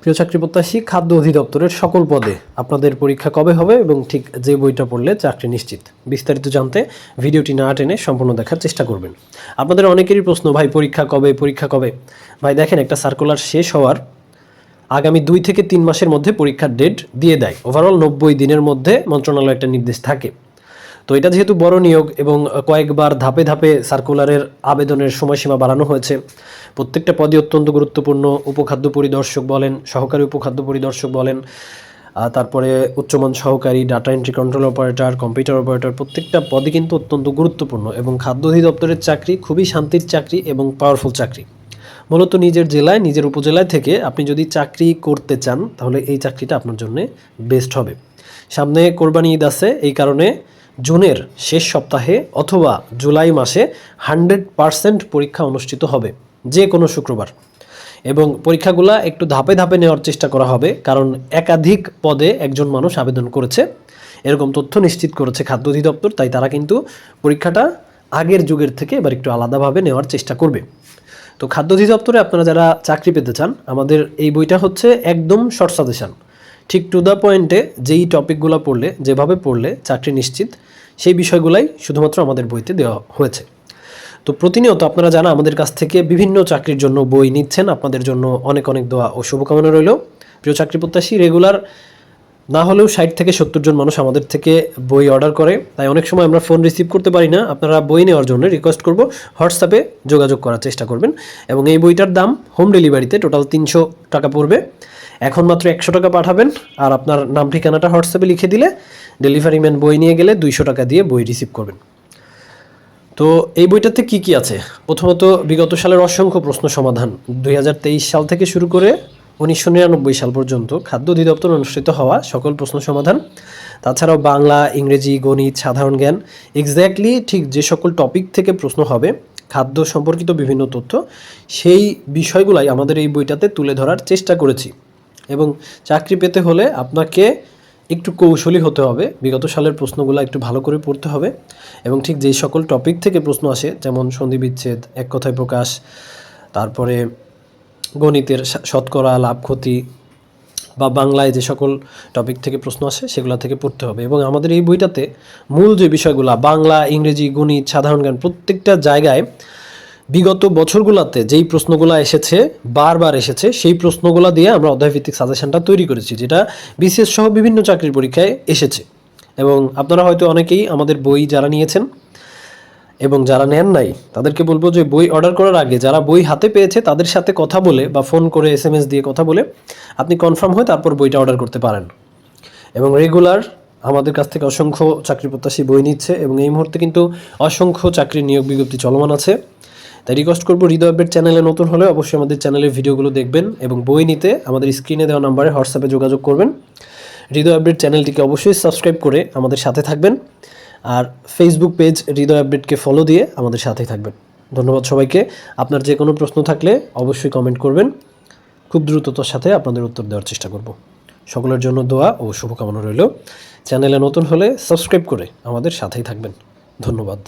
প্রিয় চাকরি প্রত্যাশী, খাদ্য অধিদপ্তরের সকল পদে আপনাদের পরীক্ষা কবে হবে এবং ঠিক যে বইটা পড়লে চাকরি নিশ্চিত? বিস্তারিত জানতে ভিডিওটি না টেনে সম্পূর্ণ দেখার চেষ্টা করবেন। আপনাদের অনেকেরই প্রশ্ন, ভাই, পরীক্ষা কবে? পরীক্ষা কবে? ভাই, দেখেন, একটা সার্কুলার শেষ হওয়ার আগামী দুই থেকে তিন মাসের মধ্যে পরীক্ষার ডেট দিয়ে দেয়। ওভারঅল নব্বই দিনের মধ্যে মন্ত্রণালয় একটা নির্দেশ থাকে। তো এটা যেহেতু বড় নিয়োগ এবং কয়েকবার ধাপে ধাপে সার্কুলারের আবেদনের সময়সীমা বাড়ানো হয়েছে, প্রত্যেকটা পদই অত্যন্ত গুরুত্বপূর্ণ। উপখাদ্য পরিদর্শক বলেন, সহকারী উপখাদ্য পরিদর্শক বলেন তারপরে উচ্চমান সহকারী data entry control operator computer operator প্রত্যেকটা পদই কিন্তু অত্যন্ত গুরুত্বপূর্ণ এবং খাদ্য অধিদপ্তরের চাকরি খুবই শান্তির চাকরি এবং পাওয়ারফুল চাকরি। মূলত নিজের জেলায়, নিজের উপজেলায় থেকে আপনি যদি চাকরি করতে চান, তাহলে এই চাকরিটা আপনার জন্য বেস্ট হবে। সামনে কোরবানি ঈদ আছে, এই কারণে জুনের শেষ সপ্তাহে অথবা জুলাই মাসে হান্ড্রেড পারসেন্ট পরীক্ষা অনুষ্ঠিত হবে, যে কোনো শুক্রবার। এবং পরীক্ষাগুলা একটু ধাপে ধাপে নেওয়ার চেষ্টা করা হবে, কারণ একাধিক পদে একজন মানুষ আবেদন করেছে। এরকম তথ্য নিশ্চিত করেছে খাদ্য অধিদপ্তর, তাই তারা কিন্তু পরীক্ষাটা আগের যুগের থেকে এবার একটু আলাদাভাবে নেওয়ার চেষ্টা করবে। তো খাদ্য অধিদপ্তরে আপনারা যারা চাকরি পেতে চান, আমাদের এই বইটা হচ্ছে একদম শর্ট সাজেশন। ঠিক টু দ্য পয়েন্টে যেই টপিকগুলো পড়লে, যেভাবে পড়লে চাকরি নিশ্চিত সেই বিষয়গুলাই শুধুমাত্র আমাদের বইতে দেওয়া হয়েছে। তো প্রতিনিয়ত আপনারা জানা আমাদের কাছ থেকে বিভিন্ন চাকরির জন্য বই নিচ্ছেন, আপনাদের জন্য অনেক অনেক দোয়া ও শুভকামনা রইল। প্রিয় চাকরি প্রত্যাশী, রেগুলার না হলেও ষাট থেকে সত্তর জন মানুষ আমাদের থেকে বই অর্ডার করে। তাই অনেক সময় আমরা ফোন রিসিভ করতে পারি না। আপনারা বই নেওয়ার জন্য রিকোয়েস্ট করব। হোয়াটসঅ্যাপে যোগাযোগ করার চেষ্টা করবেন। এবং এই বইটার দাম হোম ডেলিভারিতে টোটাল তিনশো টাকা পড়বে। এখন মাত্র একশো টাকা পাঠাবেন। আর আপনার নাম, ঠিকানাটা হোয়াটসঅ্যাপে লিখে দিলে ডেলিভারি ম্যান বই নিয়ে গেলে দুইশো টাকা দিয়ে বই রিসিভ করবেন। তো এই বইটাতে কি কি আছে? প্রথমত বিগত সালের অসংখ্য প্রশ্ন সমাধান। দুই হাজার তেইশ সাল থেকে শুরু করে উনিশশো নিরানব্বই সাল পর্যন্ত খাদ্য অধিদপ্তর অনুষ্ঠিত হওয়া সকল প্রশ্ন সমাধান। তাছাড়াও বাংলা, ইংরেজি, গণিত, সাধারণ জ্ঞান এক্স্যাক্টলি ঠিক যে সকল টপিক থেকে প্রশ্ন হবে, খাদ্য সম্পর্কিত বিভিন্ন তথ্য, সেই বিষয়গুলাই আমাদের এই বইটাতে তুলে ধরার চেষ্টা করেছি। এবং চাকরি পেতে হলে আপনাকে একটু কৌশলী হতে হবে, বিগত সালের প্রশ্নগুলো একটু ভালো করে পড়তে হবে। এবং ঠিক যেই সকল টপিক থেকে প্রশ্ন আসে, যেমন সন্ধি বিচ্ছেদ, এক কথায় প্রকাশ, তারপরে গণিতের শতকরা, লাভ, ক্ষতি বা বাংলায় যে সকল টপিক থেকে প্রশ্ন আসে, সেগুলো থেকে পড়তে হবে। এবং আমাদের এই বইটাতে মূল যে বিষয়গুলো, বাংলা, ইংরেজি, গণিত, সাধারণ জ্ঞান প্রত্যেকটা জায়গায় বিগত বছরগুলোতে যেই প্রশ্নগুলো এসেছে, বারবার এসেছে, সেই প্রশ্নগুলো দিয়ে আমরা অধ্যায়ভিত্তিক সাজেশনটা তৈরি করেছি, যেটা বিশেষ সহ বিভিন্ন চাকরির পরীক্ষায় এসেছে। এবং আপনারা হয়তো অনেকেই আমাদের বই যারা নিয়েছেন এবং যারা নেন নাই, তাদেরকে বলব যে বই অর্ডার করার আগে যারা বই হাতে পেয়েছে, তাদের সাথে কথা বলে বা ফোন করে এস দিয়ে কথা বলে আপনি কনফার্ম হয়ে তারপর বইটা অর্ডার করতে পারেন। এবং রেগুলার আমাদের কাছ থেকে অসংখ্য চাকরি প্রত্যাশী বই নিচ্ছে এবং এই মুহূর্তে কিন্তু অসংখ্য চাকরির নিয়োগ বিজ্ঞপ্তি চলমান আছে। তাই রিকোয়েস্ট করব হৃদয় আপডেট চ্যানেলে নতুন হলে অবশ্যই আমাদের চ্যানেলের ভিডিওগুলো দেখবেন এবং বই নিতে আমাদের স্ক্রিনে দেওয়া নাম্বারে হোয়াটসঅ্যাপে যোগাযোগ করবেন। হৃদয় আপডেট চ্যানেলটিকে অবশ্যই সাবস্ক্রাইব করে আমাদের সাথে থাকবেন। আর ফেসবুক পেজ হৃদয় আপডেটকে ফলো দিয়ে আমাদের সাথেই থাকবেন। ধন্যবাদ সবাইকে। আপনার যে কোনো প্রশ্ন থাকলে অবশ্যই কমেন্ট করবেন। খুব দ্রুততার সাথে আপনাদের উত্তর দেওয়ার চেষ্টা করব। সকলের জন্য দোয়া ও শুভকামনা রইল। চ্যানেলে নতুন হলে সাবস্ক্রাইব করে আমাদের সাথেই থাকবেন। ধন্যবাদ।